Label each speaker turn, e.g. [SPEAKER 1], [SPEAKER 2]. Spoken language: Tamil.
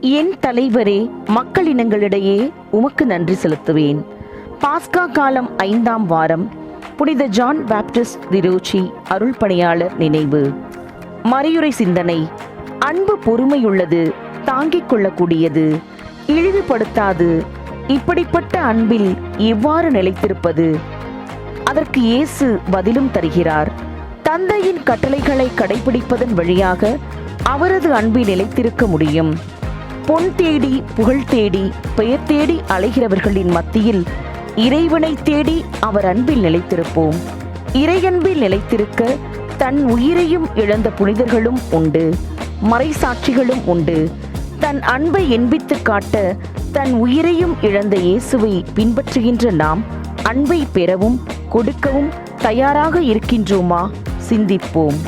[SPEAKER 1] என் தலைவரே மக்களினங்களிடையே உமக்கு நன்றி செலுத்துவேன். பாஸ்கா காலம் ஐந்தாம் வாரம் புனித ஜான் பாப்டிஸ்ட் திரோச்சி அருள் பணியாளர் நினைவு. மறையுறை சிந்தனை அன்பு பொறுமையுள்ளது தாங்கிக் கொள்ளக்கூடியது இழிவுபடுத்தாது இப்படிப்பட்ட அன்பில் எவ்வாறு நிலைத்திருப்பது? அதற்கு இயேசு பதிலும் தருகிறார். தந்தையின் கட்டளைகளை கடைபிடிப்பதன் வழியாக அவரது அன்பில் நிலைத்திருக்க முடியும். பொன் தேடி புகழ் தேடி பெயர் தேடி அலைகிறவர்களின் மத்தியில் இறைவனை தேடி அவர் அன்பில் நிலைத்திருப்போம். இறையன்பில் நிலைத்திருக்க தன் உயிரையும் இழந்த புனிதர்களும் உண்டு. மறைசாட்சிகளும் உண்டு. தன் அன்பை எண்பித்து காட்ட தன் உயிரையும் இழந்த இயேசுவை பின்பற்றுகின்ற நாம் அன்பை பெறவும் கொடுக்கவும் தயாராக இருக்கின்றோமா? சிந்திப்போம்.